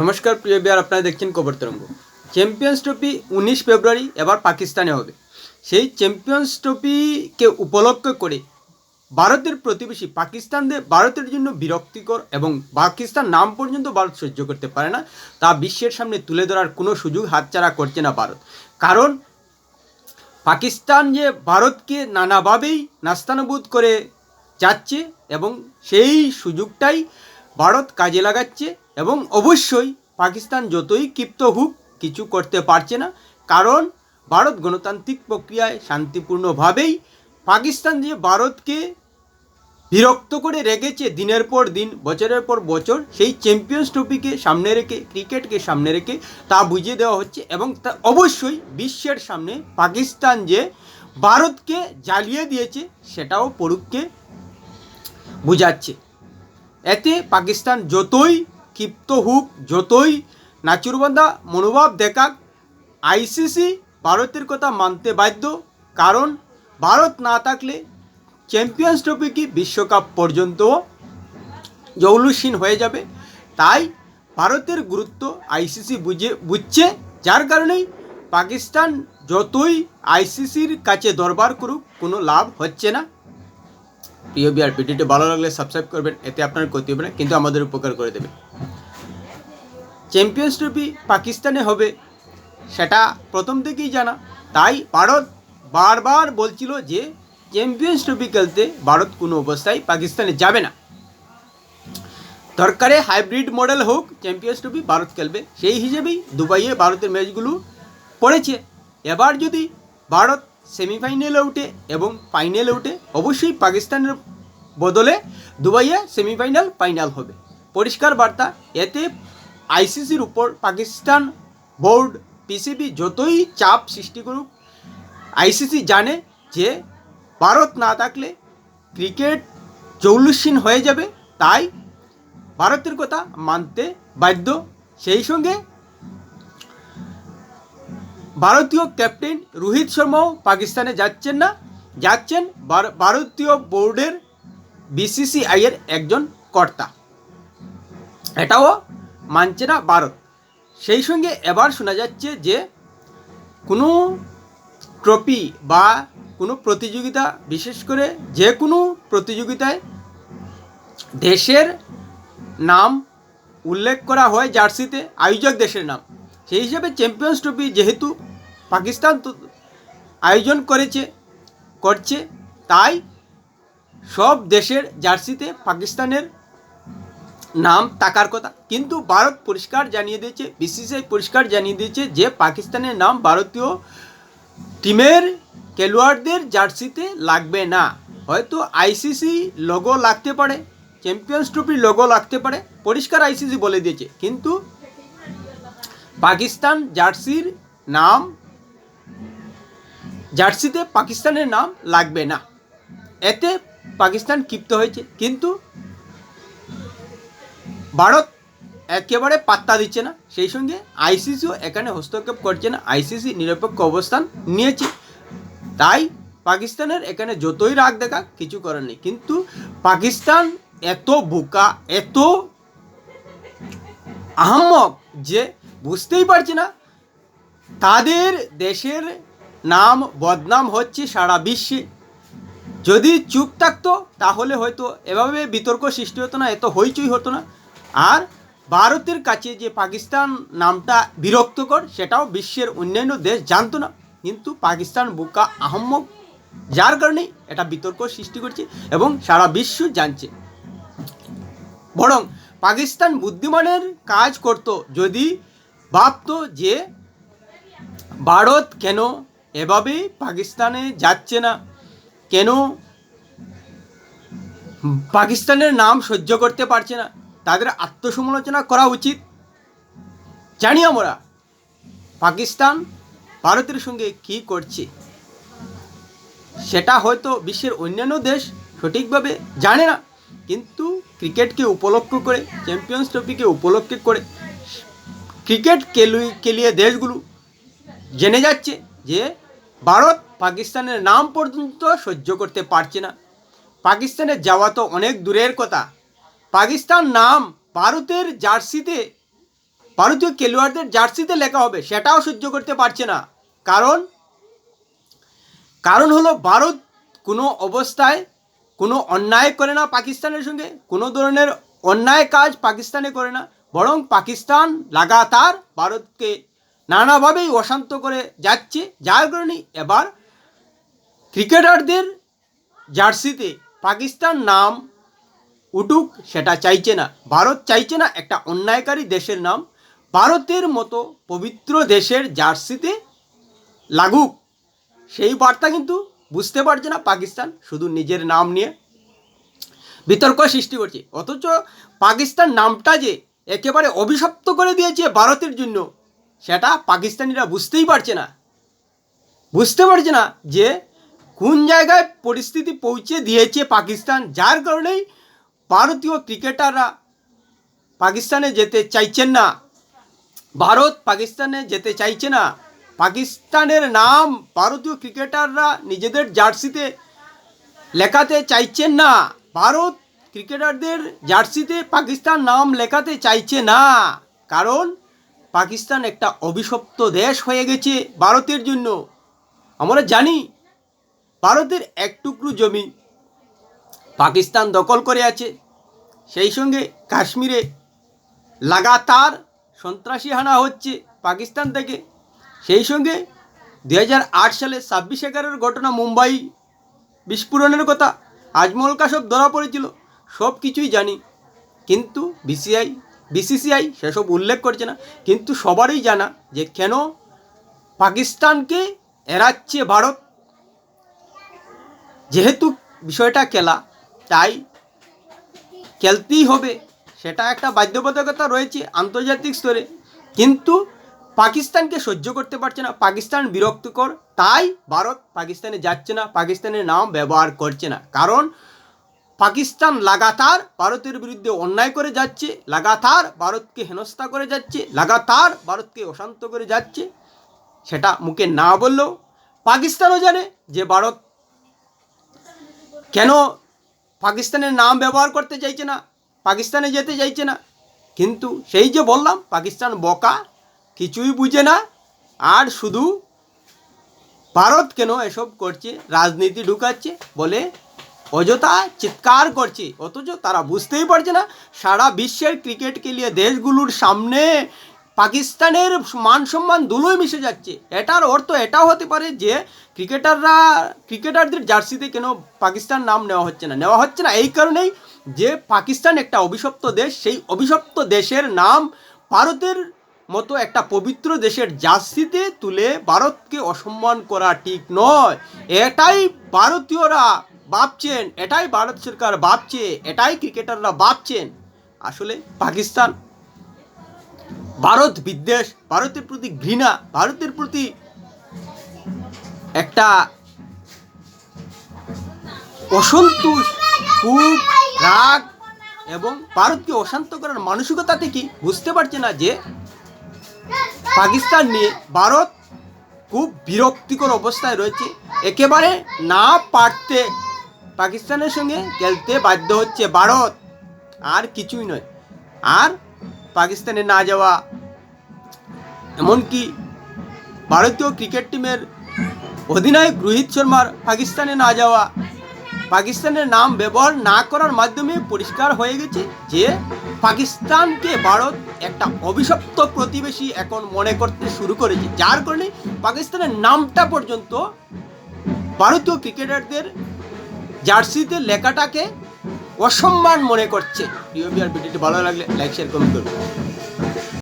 নমস্কার, প্রিয় বিয়ার আপনারা দেখছেন কবর তরঙ্গ। চ্যাম্পিয়ন্স ট্রফি উনিশ ফেব্রুয়ারি, এবার পাকিস্তানে হবে। সেই চ্যাম্পিয়ন্স ট্রফিকে উপলক্ষ করে ভারতের প্রতিবেশী পাকিস্তানদের, ভারতের জন্য বিরক্তিকর এবং পাকিস্তান নাম পর্যন্ত ভারত সহ্য করতে পারে না, তা বিশ্বের সামনে তুলে ধরার কোনো সুযোগ হাতছাড়া করছে না ভারত। কারণ পাকিস্তান যে ভারতকে নানাভাবেই নাস্তানুবোধ করে যাচ্ছে এবং সেই সুযোগটাই ভারত কাজে লাগাচ্ছে এবং অবশ্যই পাকিস্তান যতই ক্ষিপ্ত হোক, কিছু করতে পারছে না। কারণ ভারত গণতান্ত্রিক প্রক্রিয়ায় শান্তিপূর্ণভাবেই পাকিস্তান যে ভারতকে বিরক্ত করে রেখেছে দিনের পর দিন, বছরের পর বছর, সেই চ্যাম্পিয়ন্স ট্রফিকে সামনে রেখে ক্রিকেটকে সামনে রেখে তা বুঝিয়ে দেওয়া হচ্ছে এবং তা অবশ্যই বিশ্বের সামনে পাকিস্তান যে ভারতকে জ্বালিয়ে দিয়েছে, সেটাও পড়ুককে বুঝাচ্ছে। এতে পাকিস্তান যতই ক্ষিপ্ত হুক যতই। নাচুরবান্ধা মনোভাব দেখাক। আইসিসি ভারতের কথা মানতে বাধ্য। কারণ, ভারত না থাকলে চ্যাম্পিয়ন্স ট্রফি কি বিশ্বকাপ পর্যন্ত জৌলুসীন হয়ে যাবে? তাই ভারতের গুরুত্ব আইসিসি বুঝে, বুঝছে। যার কারণেই পাকিস্তান যতই আইসিসির কাছে দরবার করুক, কোনো লাভ হচ্ছে না। প্রিয় বিয়ার ভিডিওটি ভালো লাগলে সাবস্ক্রাইব করবেন। এতে আপনার ক্ষতি হবে না, কিন্তু আমাদের উপকার করে দেবে। চ্যাম্পিয়ন্স ট্রফি পাকিস্তানে হবে, সেটা প্রথম থেকেই জানা। তাই ভারত বারবার বলছিল যে চ্যাম্পিয়ন্স ট্রফি খেলতে ভারত কোনো অবস্থায় পাকিস্তানে যাবে না। দরকারে হাইব্রিড মডেল হোক চ্যাম্পিয়ন্স ট্রফি ভারত খেলবে। সেই হিসেবেই দুবাইয়ে ভারতের ম্যাচগুলো পড়েছে। এবার যদি ভারত সেমিফাইনালে উঠে এবং ফাইনালে উঠে, অবশ্যই পাকিস্তানের বদলে দুবাইয়ে সেমিফাইনাল ফাইনাল হবে। পরিষ্কার বার্তা, এতে আইসিসির উপর পাকিস্তান বোর্ড, পিসিবি যতই চাপ সৃষ্টি করুক, আইসিসি জানে যে ভারত না থাকলে ক্রিকেট চৌলুসীন হয়ে যাবে। তাই ভারতের কথা মানতে বাধ্য। সেই সঙ্গে ভারতীয় ক্যাপ্টেন রোহিত শর্মাও পাকিস্তানে যাচ্ছেন না। যাচ্ছেন ভারতীয় বোর্ডের বিসিসিআইয়ের একজন কর্তা। এটাও মানছে না ভারত সেই সঙ্গে এবার শোনা যাচ্ছে যে, কোনো ট্রফি বা কোনো প্রতিযোগিতা, বিশেষ করে যে কোনো প্রতিযোগিতায় দেশের নাম উল্লেখ করা হয় জার্সিতে, আয়োজক দেশের নাম। সেই হিসাবে চ্যাম্পিয়ন্স ট্রফি যেহেতু পাকিস্তান আয়োজন করেছে, করছে, তাই সব দেশের জার্সিতে পাকিস্তানের নাম থাকার কথা। কিন্তু ভারত পরিষ্কার জানিয়ে দিয়েছে, বিসিসিআই পরিষ্কার জানিয়ে দিয়েছে যে পাকিস্তানের নাম ভারতীয় টিমের খেলোয়াড়দের জার্সিতে লাগবে না। হয়তো আইসিসি লোগো লাগতে পারে চ্যাম্পিয়ন্স ট্রফির লোগো লাগতে পারে, পরিষ্কার আইসিসি বলে দিয়েছে। কিন্তু পাকিস্তান জার্সির নাম, জার্সিতে পাকিস্তানের নাম লাগবে না। এতে পাকিস্তান ক্ষিপ্ত হয়েছে। কিন্তু ভারত একেবারে পাত্তা দিচ্ছে না। সেই সঙ্গে আইসিসিও এখানে হস্তক্ষেপ করছে না। আইসিসি নিরপেক্ষ অবস্থান নিয়েছে। তাই পাকিস্তানের এখানে যতই রাগ দেখা কিছু করার নেই। কিন্তু পাকিস্তান এত বোকা, এত আহম্মক যে বুঝতেই পারছে না, তাদের দেশের নাম বদনাম হচ্ছে সারা বিশ্বে। যদি চুপ থাকতো, তাহলে হয়তো এভাবে বিতর্ক সৃষ্টি হতো না, এত হইচই হতো না। আর ভারতের কাছে যে পাকিস্তান নামটা বিরক্তকর, সেটাও বিশ্বের অন্যান্য দেশ জানতো না। কিন্তু পাকিস্তান বোকা আহম্মক, যার কারণেই এটা বিতর্ক সৃষ্টি করছে এবং সারা বিশ্ব জানছে। বরং পাকিস্তান বুদ্ধিমানের কাজ করত, যদি ভাবতো যে ভারত কেন এভাবে পাকিস্তানে যাচ্ছে না, কেন পাকিস্তানের নাম সহ্য করতে পারছে না। তাদের আত্মসমালোচনা করা উচিত। জানি আমরা পাকিস্তান ভারতের সঙ্গে কী করছে? সেটা হয়তো বিশ্বের অন্যান্য দেশ সঠিকভাবে জানে না, কিন্তু ক্রিকেটকে উপলক্ষ করে, চ্যাম্পিয়ন্স ট্রফিকে উপলক্ষ করে, ক্রিকেট কেলুই, কেলিয়ে দেশগুলো জেনে যাচ্ছে যে ভারত পাকিস্তানের নাম পর্যন্ত সহ্য করতে পারছে না। পাকিস্তানে যাওয়া তো অনেক দূরের কথা। পাকিস্তান নাম ভারতের জার্সিতে, ভারতীয় খেলোয়াড়দের জার্সিতে লেখা হবে। সেটাও সহ্য করতে পারছে না। কারণ কারণ হলো ভারত কোনো অবস্থায় কোনো অন্যায় করে না পাকিস্তানের সঙ্গে, কোনো ধরনের অন্যায় কাজ পাকিস্তানে করে না। বরং পাকিস্তান লাগাতার ভারতকে নানাভাবেই অশান্ত করে যাচ্ছে। যার কারণে এবার ক্রিকেটারদের জার্সিতে পাকিস্তান নাম উঠুক সেটা চাইছে না। ভারত চাইছে না একটা অন্যায়কারী দেশের নাম। ভারতের মতো পবিত্র দেশের জার্সিতে লাগুক। সেই বার্তা কিন্তু বুঝতে পারছে না পাকিস্তান, শুধু নিজের নাম নিয়ে। বিতর্ক সৃষ্টি করছে। অথচ পাকিস্তান নামটা যে একেবারে অভিশপ্ত করে দিয়েছে ভারতের জন্য, সেটা পাকিস্তানিরা বুঝতেই পারছে না। বুঝতে পারছে না যে কোন জায়গায় পরিস্থিতি পৌঁছে দিয়েছে পাকিস্তান, যার কারণেই ভারতীয় ক্রিকেটাররা পাকিস্তানে যেতে চাইছেন না। ভারত পাকিস্তানে যেতে চাইছে না। পাকিস্তানের নাম ভারতীয় ক্রিকেটাররা নিজেদের জার্সিতে লেখাতে চাইছেন না। ভারত ক্রিকেটারদের জার্সিতে পাকিস্তান নাম লেখাতে চাইছে না। কারণ পাকিস্তান একটা অভিশপ্ত দেশ হয়ে গেছে ভারতের জন্য। আমরা জানি, ভারতের এক টুকরো জমি পাকিস্তান দখল করে আছে। সেই সঙ্গে কাশ্মীরে লাগাতার সন্ত্রাসী হানা হচ্ছে পাকিস্তান থেকে। সেই সঙ্গে দু হাজার আট সালে ছাব্বিশ এগারোর ঘটনা মুম্বাই বিস্ফোরণের কথা আজমল কাসব ধরা পড়েছিল, সব কিছুই জানি। কিন্তু বিসিআই বিসিসিআই সেসব উল্লেখ করছে না। কিন্তু সবারই জানা যে কেন পাকিস্তানকে এড়াচ্ছে ভারত। যেহেতু বিষয়টা খেলা তাই খেলতেই হবে। সেটা একটা বাধ্যবাধকতা রয়েছে আন্তর্জাতিক স্তরে। কিন্তু পাকিস্তানকে সহ্য করতে পারছে না। পাকিস্তান বিরক্তিকর। তাই ভারত পাকিস্তানে যাচ্ছে না। পাকিস্তানের নাম ব্যবহার করছে না। কারণ পাকিস্তান লাগাতার ভারতের বিরুদ্ধে অন্যায় করে যাচ্ছে। লাগাতার ভারতকে হেনস্থা করে যাচ্ছে। লাগাতার ভারতকে অশান্ত করে যাচ্ছে। সেটা মুখে না বললেও পাকিস্তানও জানে যে ভারত কেন পাকিস্তানের নাম ব্যবহার করতে চাইছে না, পাকিস্তানে যেতে চাইছে না। কিন্তু সেই যে বললাম, পাকিস্তান বকা কিছুই বুঝে না, আর শুধু ভারত কেন এসব করছে, রাজনীতি ঢুকাচ্ছে বলে অযথা চিৎকার করছে। অথচ তারা বুঝতেই পারছে না, সারা বিশ্বের ক্রিকেট খেলিয়ে দেশগুলোর সামনে পাকিস্তানের মান সম্মান দুলোই মিশে যাচ্ছে। এটার অর্থ এটাও হতে পারে যে ক্রিকেটাররা, ক্রিকেটারদের জার্সিতে কেন পাকিস্তান নাম নেওয়া হচ্ছে না? নেওয়া হচ্ছে না এই কারণেই যে পাকিস্তান একটা অভিশপ্ত দেশ, সেই অভিশপ্ত দেশের নাম ভারতের মতো একটা পবিত্র দেশের জার্সিতে তুলে ভারতকে অসম্মান করা ঠিক নয়। এটাই ভারতীয়রা ভাবছেন, এটাই ভারত সরকার ভাবছে, এটাই ক্রিকেটাররা ভাবছেন। আসলে পাকিস্তান ভারত বিদ্বেষ, ভারতের প্রতি ঘৃণা, ভারতের প্রতি একটা অসন্তোষ খুব রাগ এবং ভারতকে অশান্ত করার মানসিকতা থেকে বুঝতে পারছে না যে পাকিস্তান নিয়ে ভারত খুব বিরক্তিকর অবস্থায় রয়েছে, একেবারে না পারতে পাকিস্তানের সঙ্গে খেলতে বাধ্য হচ্ছে ভারত। আর কিছুই নয়। আর পাকিস্তানে না যাওয়া, এমনকি ভারতীয় ক্রিকেট টিমের অধিনায়ক রোহিত শর্মার পাকিস্তানে না যাওয়া, পাকিস্তানের নাম ব্যবহার না করার মাধ্যমে পরিষ্কার হয়ে গেছে যে পাকিস্তানকে ভারত একটা অভিশপ্ত প্রতিবেশী এখন মনে করতে শুরু করেছে। যার কারণে পাকিস্তানের নামটা পর্যন্ত ভারতীয় ক্রিকেটারদের জার্সিতে লেখাটাকে অসম্মান মনে করছে। ভিডিওটি ভালো লাগলে লাইক শেয়ার কমেন্ট করুন